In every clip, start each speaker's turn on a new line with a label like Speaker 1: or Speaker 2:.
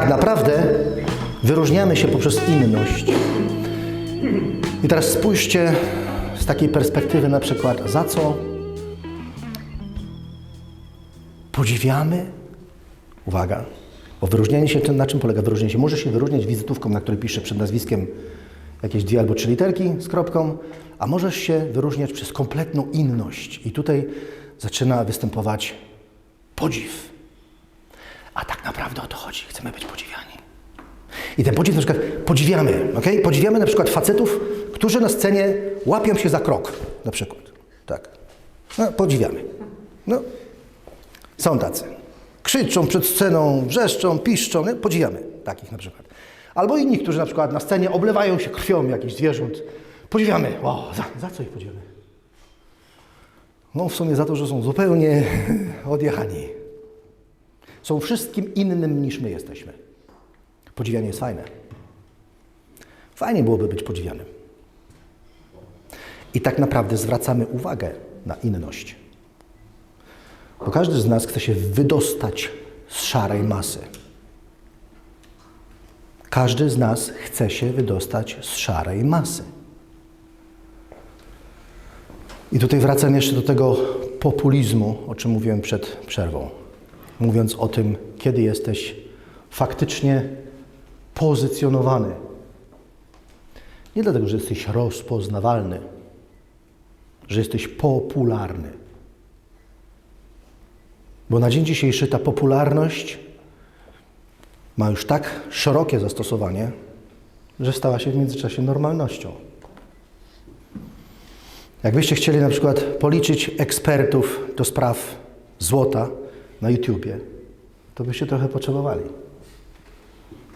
Speaker 1: tak naprawdę wyróżniamy się poprzez inność. I teraz spójrzcie z takiej perspektywy na przykład, za co podziwiamy. Uwaga, bo wyróżnianie się, na czym polega wyróżnienie się? Może się wyróżniać wizytówką, na której pisze przed nazwiskiem jakieś dwie albo trzy literki z kropką, a możesz się wyróżniać przez kompletną inność. I tutaj zaczyna występować podziw. A tak naprawdę o to chodzi. Chcemy być podziwiani. I ten podziw na przykład podziwiamy, ok? Podziwiamy na przykład facetów, którzy na scenie łapią się za krok, na przykład. Tak. No, podziwiamy. No, są tacy. Krzyczą przed sceną, wrzeszczą, piszczą. Nie? Podziwiamy takich na przykład. Albo inni, którzy na przykład na scenie oblewają się krwią jakichś zwierząt. Podziwiamy. O, za, za co ich podziwiamy? No w sumie za to, że są zupełnie odjechani. Są wszystkim innym niż my jesteśmy. Podziwianie jest fajne. Fajnie byłoby być podziwianym. I tak naprawdę zwracamy uwagę na inność. Bo każdy z nas chce się wydostać z szarej masy. Każdy z nas chce się wydostać z szarej masy. I tutaj wracam jeszcze do tego populizmu, o czym mówiłem przed przerwą. Mówiąc o tym, kiedy jesteś faktycznie pozycjonowany. Nie dlatego, że jesteś rozpoznawalny, że jesteś popularny. Bo na dzień dzisiejszy ta popularność ma już tak szerokie zastosowanie, że stała się w międzyczasie normalnością. Jakbyście chcieli na przykład policzyć ekspertów do spraw złota na YouTubie, to byście trochę potrzebowali.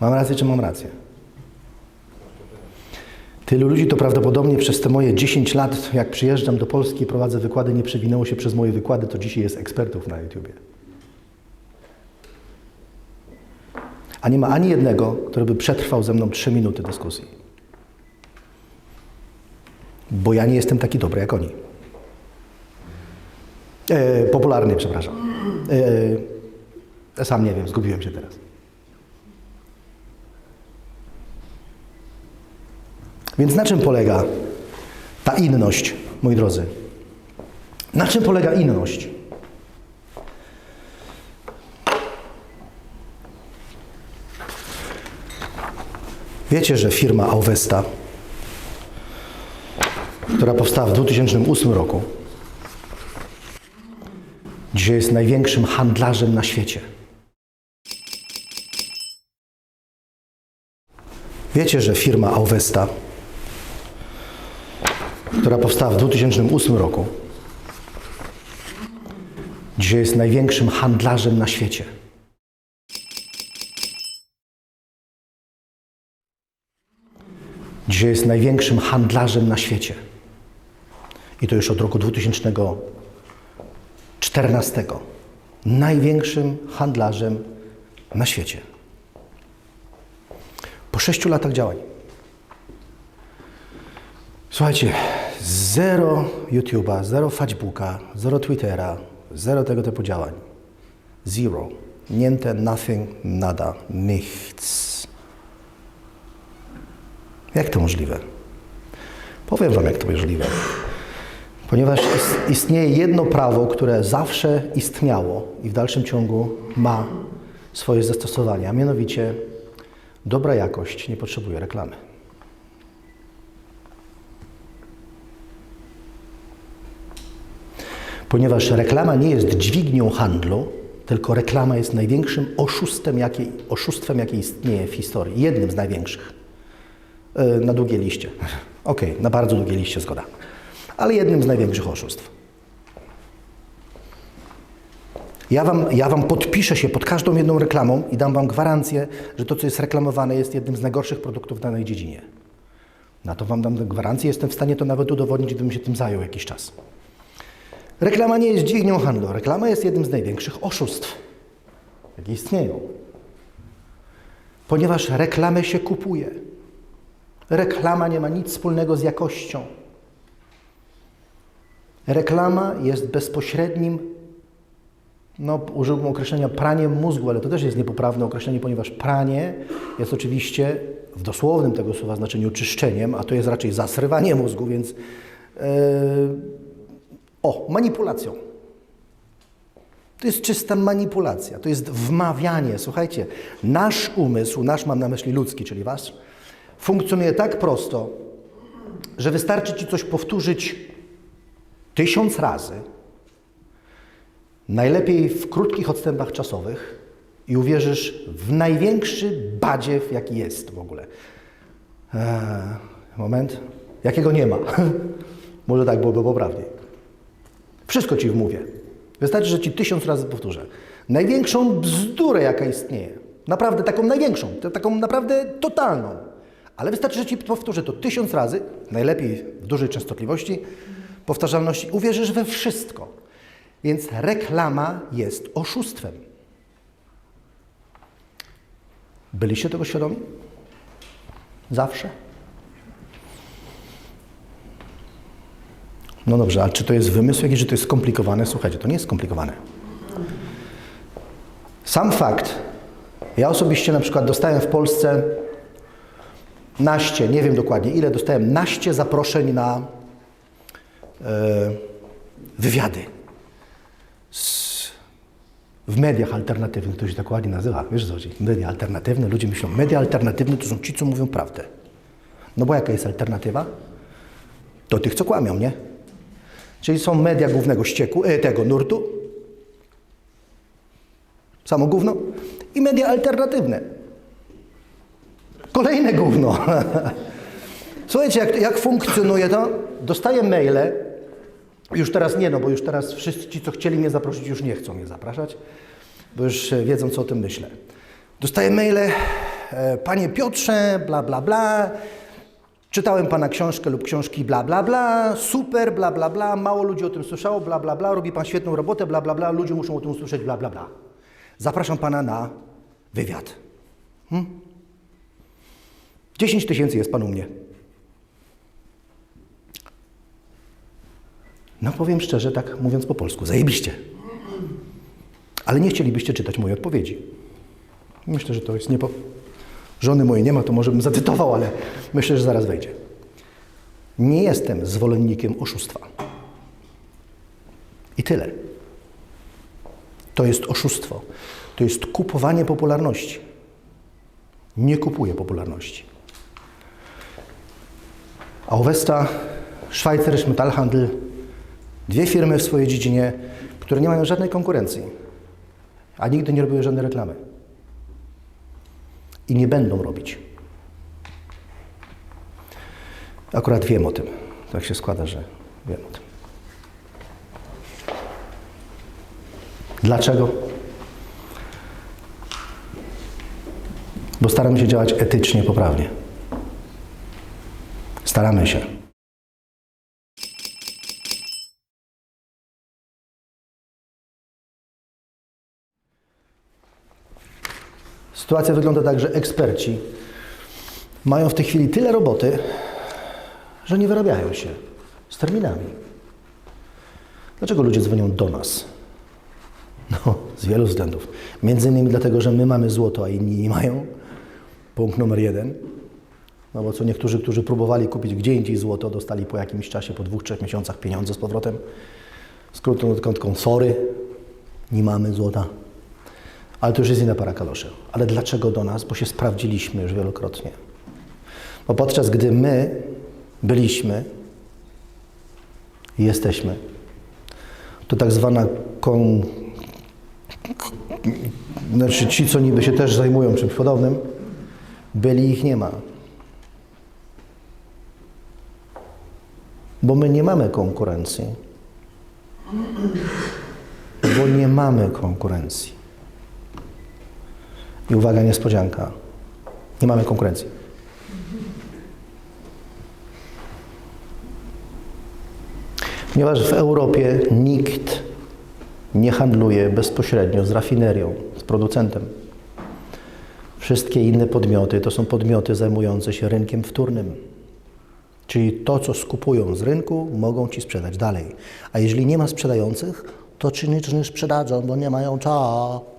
Speaker 1: Mam rację, czy mam rację? Tylu ludzi to prawdopodobnie przez te moje 10 lat, jak przyjeżdżam do Polski i prowadzę wykłady, nie przewinęło się przez moje wykłady, to dzisiaj jest ekspertów na YouTubie. A nie ma ani jednego, który by przetrwał ze mną 3 minuty dyskusji. Bo ja nie jestem taki dobry jak oni. E, popularny, przepraszam. E, sam nie wiem, zgubiłem się teraz. Więc na czym polega ta inność, moi drodzy? Na czym polega inność? Wiecie, że firma Auvesta, która powstała w 2008 roku, dzisiaj jest największym handlarzem na świecie. Wiecie, że firma Auvesta, która powstała w 2008 roku, dzisiaj jest największym handlarzem na świecie. Dzisiaj jest największym handlarzem na świecie. I to już od roku 2014. Największym handlarzem na świecie. Po sześciu latach działań. Słuchajcie, zero YouTube'a, zero Facebooka, zero Twittera, zero tego typu działań. Zero. Niente, nothing, nada, nichts. Jak to możliwe? Powiem Wam, jak to możliwe. Ponieważ is- istnieje jedno prawo, które zawsze istniało i w dalszym ciągu ma swoje zastosowanie, a mianowicie dobra jakość nie potrzebuje reklamy. Ponieważ reklama nie jest dźwignią handlu, tylko reklama jest największym oszustem, jakie, oszustwem, jakie istnieje w historii. Jednym z największych. Yy, Na długie liście. Okej, na bardzo długie liście zgoda. Ale jednym z największych oszustw. Ja wam, ja wam podpiszę się pod każdą jedną reklamą i dam wam gwarancję, że to, co jest reklamowane, jest jednym z najgorszych produktów w danej dziedzinie. Na to wam dam gwarancję, jestem w stanie to nawet udowodnić, gdybym się tym zajął jakiś czas. Reklama nie jest dźwignią handlu. Reklama jest jednym z największych oszustw, jakie istnieją. Ponieważ reklamę się kupuje. Reklama nie ma nic wspólnego z jakością. Reklama jest bezpośrednim no, użyłbym określenia pranie mózgu, ale to też jest niepoprawne określenie, ponieważ pranie jest oczywiście w dosłownym tego słowa znaczeniu czyszczeniem, a to jest raczej zasrywanie mózgu, więc yy, o, manipulacją. To jest czysta manipulacja, to jest wmawianie. Słuchajcie, nasz umysł, nasz mam na myśli ludzki, czyli wasz, funkcjonuje tak prosto, że wystarczy ci coś powtórzyć tysiąc razy, najlepiej w krótkich odstępach czasowych i uwierzysz w największy badziew, jaki jest w ogóle. Eee, moment. Jakiego nie ma. Może tak byłoby poprawniej. Wszystko ci wmówię. Wystarczy, że ci tysiąc razy powtórzę. Największą bzdurę, jaka istnieje. Naprawdę taką największą, taką naprawdę totalną. Ale wystarczy, że ci powtórzę to tysiąc razy, najlepiej w dużej częstotliwości, powtarzalności. Uwierzysz we wszystko. Więc reklama jest oszustwem. Byliście tego świadomi? Zawsze? No dobrze, a czy to jest wymysł jakiś, czy to jest skomplikowane? Słuchajcie, to nie jest skomplikowane. Sam fakt, ja osobiście na przykład dostałem w Polsce naście, nie wiem dokładnie ile, dostałem naście zaproszeń na wywiady z, w mediach alternatywnych, to się tak ładnie nazywa, wiesz co chodzi, media alternatywne, ludzie myślą, media alternatywne to są ci, co mówią prawdę. No bo jaka jest alternatywa? Do tych, co kłamią, nie? Czyli są media głównego ścieku, e, tego nurtu, samo gówno, i media alternatywne. Kolejne gówno. Słuchajcie, jak, jak funkcjonuje to? Dostaję maile, już teraz nie, no bo już teraz wszyscy ci, co chcieli mnie zaprosić, już nie chcą mnie zapraszać, bo już e, wiedzą, co o tym myślę. Dostaję maile, e, panie Piotrze, bla, bla, bla, czytałem pana książkę lub książki, bla, bla, bla, super, bla, bla, bla, mało ludzi o tym słyszało, bla, bla, bla, robi pan świetną robotę, bla, bla, bla, ludzie muszą o tym usłyszeć, bla, bla, bla. Zapraszam pana na wywiad. Hmm? 10 tysięcy jest pan u mnie. No powiem szczerze, tak mówiąc po polsku, zajebiście. Ale nie chcielibyście czytać mojej odpowiedzi. Myślę, że to jest niepo... Żony mojej nie ma, to może bym zacytował, ale myślę, że zaraz wejdzie. Nie jestem zwolennikiem oszustwa. I tyle. To jest oszustwo. To jest kupowanie popularności. Nie kupuję popularności. Auvesta, Schweizerisch Metallhandel, dwie firmy w swojej dziedzinie, które nie mają żadnej konkurencji, a nigdy nie robiły żadnej reklamy. I nie będą robić. Akurat wiem o tym. Tak się składa, że wiem o tym. Dlaczego? Bo staramy się działać etycznie, poprawnie. Staramy się. Sytuacja wygląda tak, że eksperci mają w tej chwili tyle roboty, że nie wyrabiają się z terminami. Dlaczego ludzie dzwonią do nas? No, z wielu względów. Między innymi dlatego, że my mamy złoto, a inni nie mają. Punkt numer jeden. No bo co niektórzy, którzy próbowali kupić gdzie indziej złoto, dostali po jakimś czasie, po dwóch, trzech miesiącach pieniądze z powrotem. Skrótą kątką, sorry, nie mamy złota. Ale to już jest inna para kaloszy. Ale dlaczego do nas? Bo się sprawdziliśmy już wielokrotnie. Bo podczas gdy my byliśmy i jesteśmy, to tak zwana kon... Znaczy ci, co niby się też zajmują czymś podobnym, byli ich nie ma. Bo my nie mamy konkurencji. Bo nie mamy konkurencji. I uwaga, niespodzianka. Nie mamy konkurencji. Ponieważ w Europie nikt nie handluje bezpośrednio z rafinerią, z producentem. Wszystkie inne podmioty to są podmioty zajmujące się rynkiem wtórnym. Czyli to, co skupują z rynku, mogą ci sprzedać dalej. A jeżeli nie ma sprzedających, to ci nic nie sprzedadzą, bo nie mają co.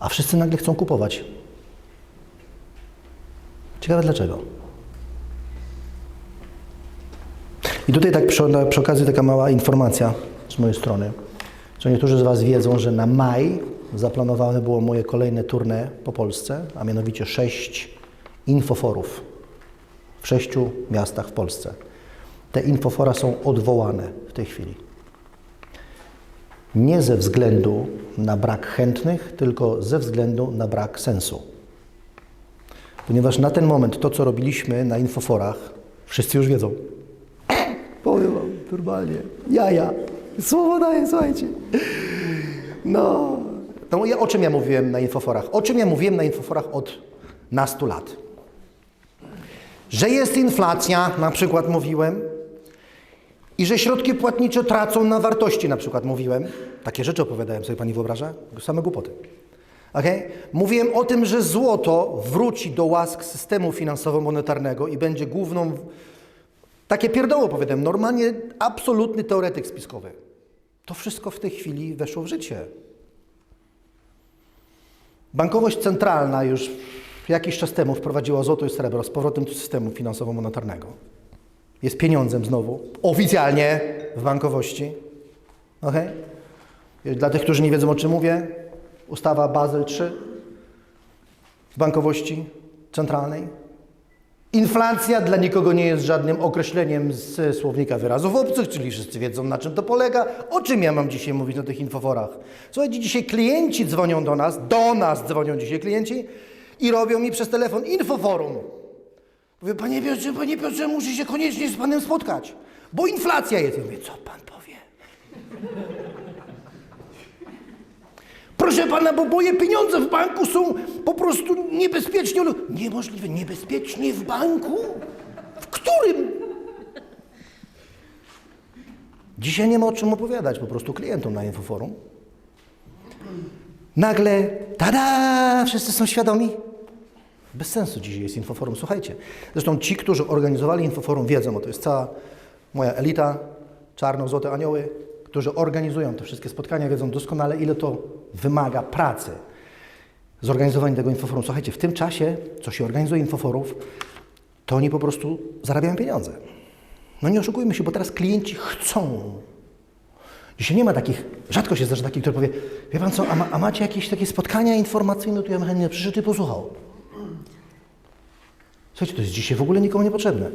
Speaker 1: A wszyscy nagle chcą kupować. Ciekawe dlaczego. I tutaj tak przy, przy okazji taka mała informacja z mojej strony. Że niektórzy z Was wiedzą, że na maj zaplanowane było moje kolejne tournée po Polsce, a mianowicie sześć infoforów w sześciu miastach w Polsce. Te infofora są odwołane w tej chwili. Nie ze względu na brak chętnych, tylko ze względu na brak sensu. Ponieważ na ten moment to, co robiliśmy na infoforach, wszyscy już wiedzą. Powiem wam normalnie. Jaja. Słowo daję, słuchajcie. No. ja, o czym ja mówiłem na infoforach? O czym ja mówiłem na infoforach od nastu lat? Że jest inflacja, na przykład mówiłem, i że środki płatnicze tracą na wartości, na przykład mówiłem. Takie rzeczy opowiadałem sobie, pani wyobraża? Same głupoty. Okay? Mówiłem o tym, że złoto wróci do łask systemu finansowo-monetarnego i będzie główną. Takie pierdoło opowiadałem. Normalnie absolutny teoretyk spiskowy. To wszystko w tej chwili weszło w życie. Bankowość centralna już jakiś czas temu wprowadziła złoto i srebro z powrotem do systemu finansowo-monetarnego. Jest pieniądzem znowu, oficjalnie w bankowości. Okay? Dla tych, którzy nie wiedzą o czym mówię, ustawa Basel III w bankowości centralnej. Inflacja dla nikogo nie jest żadnym określeniem z słownika wyrazów obcych, czyli wszyscy wiedzą na czym to polega. O czym ja mam dzisiaj mówić na tych infoforach? Słuchajcie, dzisiaj klienci dzwonią do nas, do nas dzwonią dzisiaj klienci i robią mi przez telefon infoforum. Mówię, panie Piotrze, panie Piotrze, muszę się koniecznie z panem spotkać, bo inflacja jest. Ja mówię, co pan powie? Proszę pana, bo moje pieniądze w banku są po prostu niebezpiecznie. Niemożliwe, niebezpiecznie w banku? W którym? Dzisiaj nie ma o czym opowiadać po prostu klientom na infoforum. Nagle, tada, wszyscy są świadomi. Bez sensu dzisiaj jest infoforum. Słuchajcie, zresztą ci, którzy organizowali infoforum wiedzą, bo to jest cała moja elita, czarno-złote anioły, którzy organizują te wszystkie spotkania, wiedzą doskonale, ile to wymaga pracy. Zorganizowanie tego infoforum. Słuchajcie, w tym czasie, co się organizuje infoforów, to oni po prostu zarabiają pieniądze. No nie oszukujmy się, bo teraz klienci chcą. Dzisiaj nie ma takich, rzadko się zdarza taki, który powie, wie pan co, a, ma, a macie jakieś takie spotkania informacyjne, to ja bym chętnie przyszedł i posłuchał. Słuchajcie, to jest dzisiaj w ogóle nikomu niepotrzebne.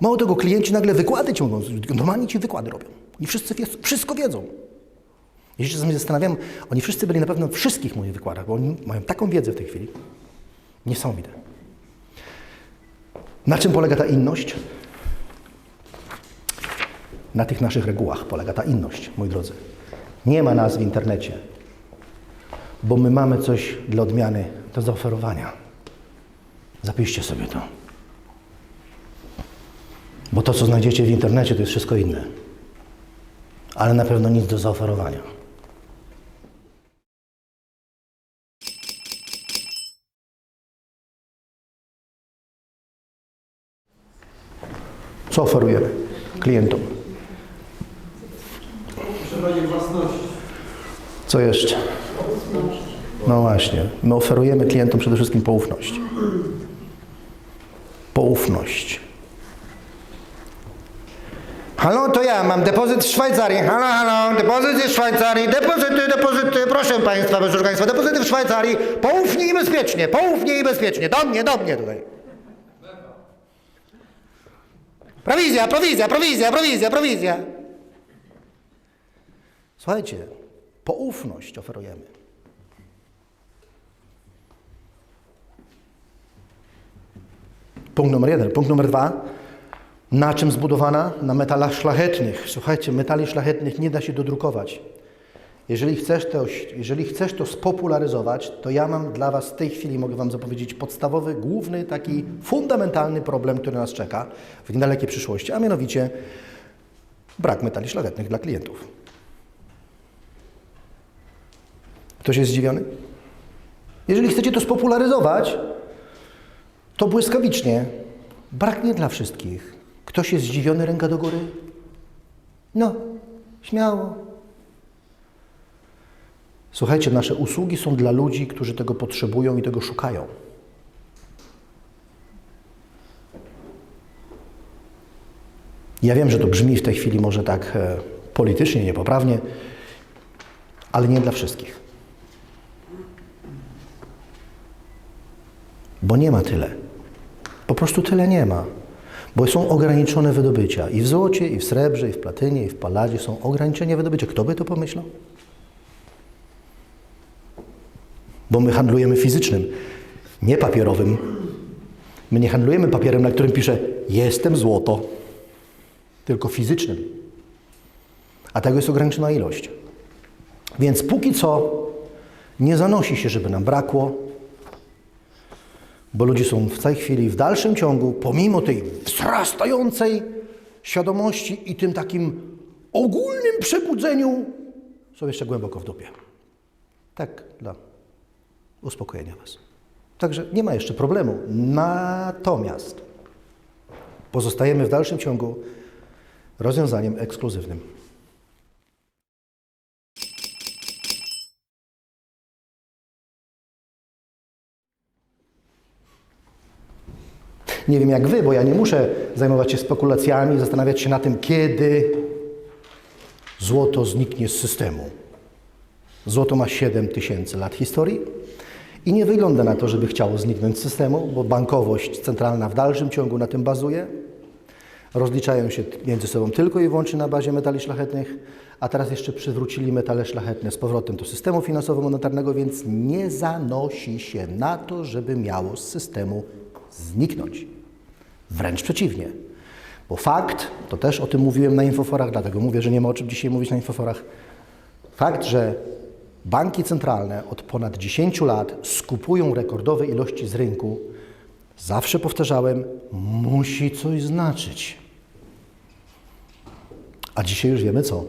Speaker 1: Mało tego, klienci nagle wykłady ci mogą, normalnie ci wykłady robią. Oni wszyscy wszystko wiedzą. Ja się czasami zastanawiam, oni wszyscy byli na pewno w wszystkich moich wykładach, bo oni mają taką wiedzę w tej chwili. Niesamowite. Na czym polega ta inność? Na tych naszych regułach polega ta inność, moi drodzy. Nie ma nas w internecie, bo my mamy coś dla odmiany do zaoferowania. Zapiszcie sobie to. Bo to, co znajdziecie w internecie, to jest wszystko inne. Ale na pewno nic do zaoferowania. Co oferujemy klientom?
Speaker 2: Posiadanie własności.
Speaker 1: Co jeszcze? No właśnie, my oferujemy klientom przede wszystkim poufność. Poufność. Halo, to ja mam depozyt w Szwajcarii. Halo, halo, depozyt w Szwajcarii. Depozyty, depozyty, proszę Państwa, proszę Państwa, depozyty w Szwajcarii. Poufnie i bezpiecznie, poufnie i bezpiecznie. Do mnie, do mnie tutaj. Prowizja, prowizja, prowizja, prowizja, prowizja. Słuchajcie, poufność oferujemy. Punkt numer jeden. Punkt numer dwa. Na czym zbudowana? Na metalach szlachetnych. Słuchajcie, metali szlachetnych nie da się dodrukować. Jeżeli chcesz, to, jeżeli chcesz to spopularyzować, to ja mam dla Was w tej chwili, mogę Wam zapowiedzieć, podstawowy, główny, taki fundamentalny problem, który nas czeka w niedalekiej przyszłości, a mianowicie brak metali szlachetnych dla klientów. Ktoś jest zdziwiony? Jeżeli chcecie to spopularyzować, to błyskawicznie braknie dla wszystkich Ktoś jest zdziwiony, ręka do góry? No, śmiało. Słuchajcie, nasze usługi są dla ludzi, którzy tego potrzebują i tego szukają. Ja wiem, że to brzmi w tej chwili może tak e, politycznie, niepoprawnie, ale nie dla wszystkich. Bo nie ma tyle. Po prostu tyle nie ma. Bo są ograniczone wydobycia. I w złocie, i w srebrze, i w platynie, i w paladzie są ograniczenia wydobycia. Kto by to pomyślał? Bo my handlujemy fizycznym, nie papierowym. My nie handlujemy papierem, na którym pisze jestem złoto, tylko fizycznym. A tego jest ograniczona ilość. Więc póki co nie zanosi się, żeby nam brakło, bo ludzie są w tej chwili w dalszym ciągu, pomimo tej wzrastającej świadomości i tym takim ogólnym przebudzeniu, są jeszcze głęboko w dupie. Tak, dla uspokojenia Was. Także nie ma jeszcze problemu. Natomiast pozostajemy w dalszym ciągu rozwiązaniem ekskluzywnym. Nie wiem jak wy, bo ja nie muszę zajmować się spekulacjami, zastanawiać się na tym, kiedy złoto zniknie z systemu. Złoto ma 7 tysięcy lat historii i nie wygląda na to, żeby chciało zniknąć z systemu, bo bankowość centralna w dalszym ciągu na tym bazuje. Rozliczają się między sobą tylko i wyłącznie na bazie metali szlachetnych, a teraz jeszcze przywrócili metale szlachetne z powrotem do systemu finansowo-monetarnego, więc nie zanosi się na to, żeby miało z systemu zniknąć. Wręcz przeciwnie. Bo fakt, to też o tym mówiłem na infoforach, dlatego mówię, że nie ma o czym dzisiaj mówić na infoforach. Fakt, że banki centralne od ponad 10 lat skupują rekordowe ilości z rynku, zawsze powtarzałem, musi coś znaczyć. A dzisiaj już wiemy co.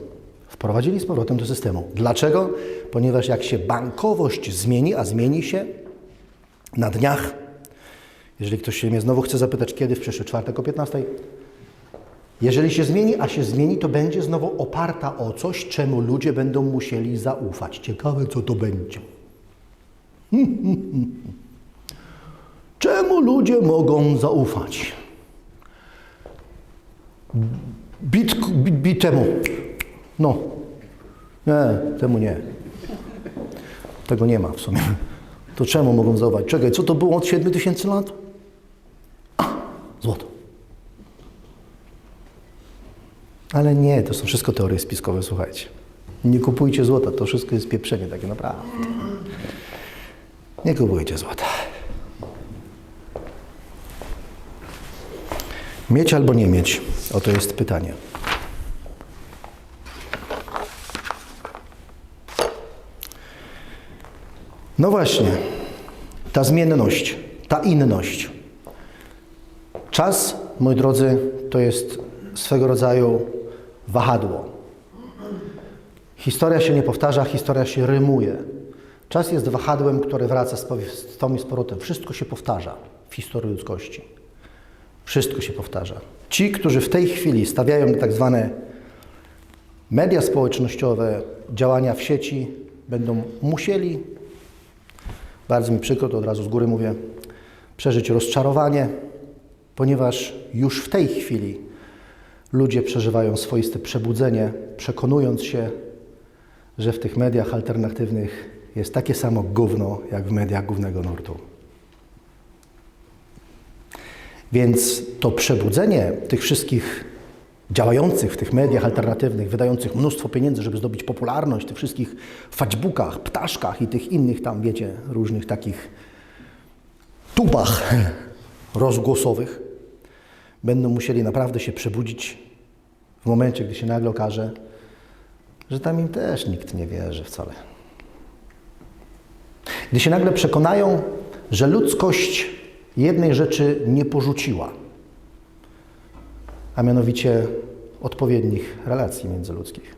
Speaker 1: Wprowadzili z powrotem do systemu. Dlaczego? Ponieważ jak się bankowość zmieni, a zmieni się na dniach, jeżeli ktoś się mnie znowu chce zapytać, kiedy w przyszły czwartek o 15, jeżeli się zmieni, a się zmieni, to będzie znowu oparta o coś, czemu ludzie będą musieli zaufać. Ciekawe, co to będzie. Czemu ludzie mogą zaufać? Bit, bit, bit temu. No. Nie, temu nie. Tego nie ma w sumie. To czemu mogą zaufać? Czekaj, co to było od 7 tysięcy lat? Złoto. Ale nie, to są wszystko teorie spiskowe, słuchajcie. Nie kupujcie złota, to wszystko jest pieprzenie takie naprawdę. Nie kupujcie złota. Mieć albo nie mieć? Oto jest pytanie. No właśnie, ta zmienność, ta inność. Czas, moi drodzy, to jest swego rodzaju wahadło. Historia się nie powtarza, historia się rymuje. Czas jest wahadłem, które wraca z tą i z powrotem. Wszystko się powtarza w historii ludzkości. Wszystko się powtarza. Ci, którzy w tej chwili stawiają na tak zwane media społecznościowe, działania w sieci, będą musieli, bardzo mi przykro, to od razu z góry mówię, przeżyć rozczarowanie, ponieważ już w tej chwili ludzie przeżywają swoiste przebudzenie, przekonując się, że w tych mediach alternatywnych jest takie samo gówno, jak w mediach głównego nurtu. Więc to przebudzenie tych wszystkich działających w tych mediach alternatywnych, wydających mnóstwo pieniędzy, żeby zdobyć popularność, tych wszystkich Facebookach, ptaszkach i tych innych tam, wiecie, różnych takich tubach rozgłosowych, będą musieli naprawdę się przebudzić w momencie, gdy się nagle okaże, że tam im też nikt nie wierzy wcale. Gdy się nagle przekonają, że ludzkość jednej rzeczy nie porzuciła, a mianowicie odpowiednich relacji międzyludzkich.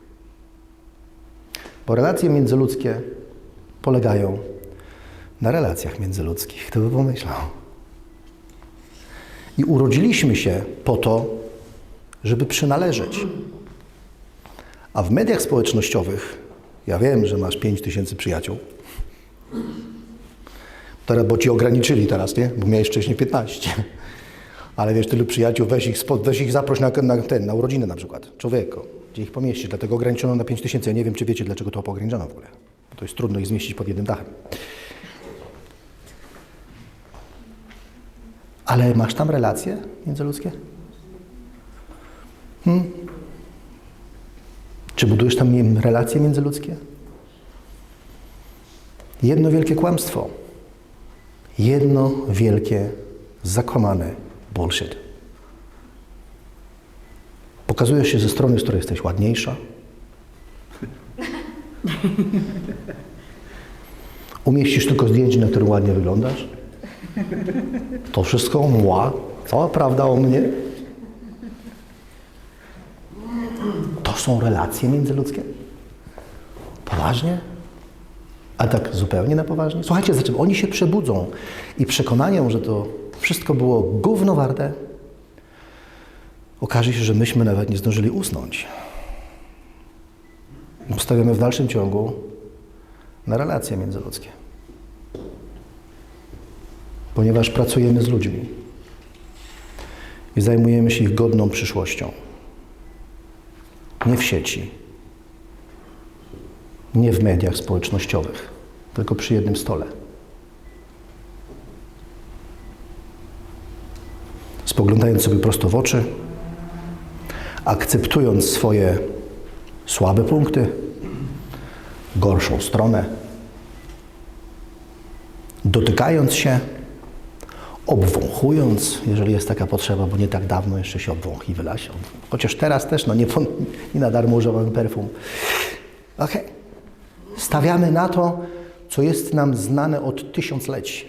Speaker 1: Bo relacje międzyludzkie polegają na relacjach międzyludzkich. Kto by pomyślał? I urodziliśmy się po to, żeby przynależeć. A w mediach społecznościowych, ja wiem, że masz 5 tysięcy przyjaciół, teraz, bo ci ograniczyli teraz, nie? Bo miałeś wcześniej 15. Ale wiesz, tylu przyjaciół, weź ich, weź ich zaproś na, na, ten, na urodziny na przykład. Człowieku, gdzie ich pomieścisz, dlatego ograniczono na 5 tysięcy. Ja nie wiem, czy wiecie, dlaczego to ograniczono w ogóle. Bo to jest trudno ich zmieścić pod jednym dachem. Ale masz tam relacje międzyludzkie? Hmm? Czy budujesz tam wiem, relacje międzyludzkie? Jedno wielkie kłamstwo. Jedno wielkie, zakłamane bullshit. Pokazujesz się ze strony, z której jesteś ładniejsza. Umieścisz tylko zdjęcie, na którym ładnie wyglądasz. To wszystko mła. Cała prawda o mnie. To są relacje międzyludzkie? Poważnie? A tak zupełnie na poważnie? Słuchajcie, zaczym oni się przebudzą i przekonaniem, że to wszystko było gówno warte, okaże się, że myśmy nawet nie zdążyli usnąć. Postawiamy w dalszym ciągu na relacje międzyludzkie. Ponieważ pracujemy z ludźmi i zajmujemy się ich godną przyszłością. Nie w sieci, nie w mediach społecznościowych, tylko przy jednym stole. Spoglądając sobie prosto w oczy, akceptując swoje słabe punkty, gorszą stronę, dotykając się, obwąchując, jeżeli jest taka potrzeba, bo nie tak dawno jeszcze się obwąchiwała się. Chociaż teraz też, no nie, nie na darmo używam perfum. Okej. Stawiamy na to, co jest nam znane od tysiącleci.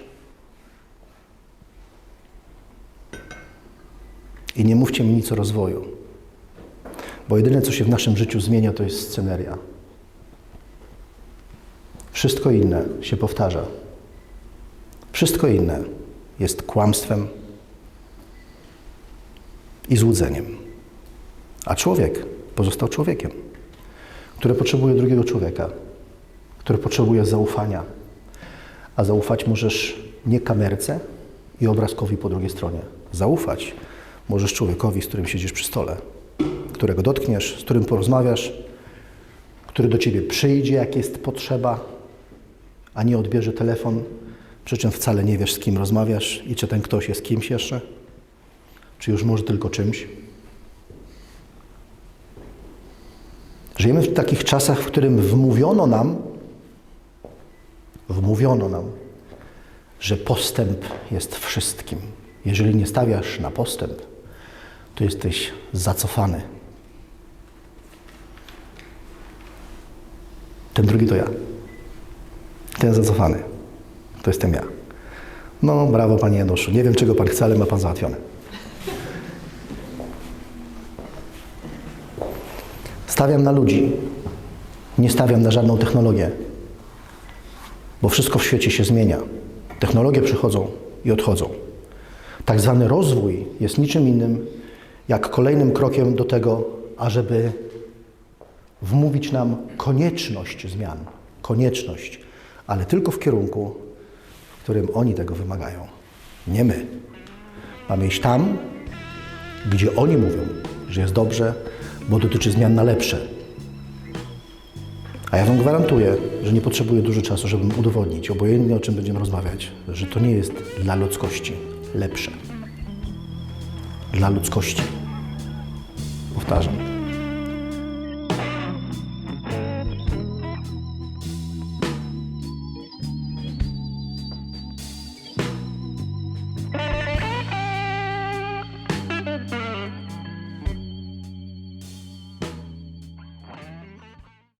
Speaker 1: I nie mówcie mi nic o rozwoju, bo jedyne, co się w naszym życiu zmienia, to jest sceneria. Wszystko inne się powtarza. Wszystko inne jest kłamstwem i złudzeniem. A człowiek pozostał człowiekiem, który potrzebuje drugiego człowieka, który potrzebuje zaufania. A zaufać możesz nie kamerce i obrazkowi po drugiej stronie. Zaufać możesz człowiekowi, z którym siedzisz przy stole, którego dotkniesz, z którym porozmawiasz, który do ciebie przyjdzie, jak jest potrzeba, a nie odbierze telefon, przy czym wcale nie wiesz, z kim rozmawiasz i czy ten ktoś jest kimś jeszcze, czy już może tylko czymś. Żyjemy w takich czasach, w którym wmówiono nam, wmówiono nam, że postęp jest wszystkim. Jeżeli nie stawiasz na postęp, to jesteś zacofany. Ten drugi to ja. Ten zacofany. To jestem ja. No, brawo, panie Januszu. Nie wiem, czego pan chce, ale ma pan załatwione. Stawiam na ludzi. Nie stawiam na żadną technologię. Bo wszystko w świecie się zmienia. Technologie przychodzą i odchodzą. Tak zwany rozwój jest niczym innym jak kolejnym krokiem do tego, ażeby wmówić nam konieczność zmian. Konieczność, ale tylko w kierunku, którym oni tego wymagają. Nie my. Mamy iść tam, gdzie oni mówią, że jest dobrze, bo dotyczy zmian na lepsze. A ja Wam gwarantuję, że nie potrzebuję dużo czasu, żeby udowodnić, obojętnie o czym będziemy rozmawiać, że to nie jest dla ludzkości lepsze. Dla ludzkości. Powtarzam.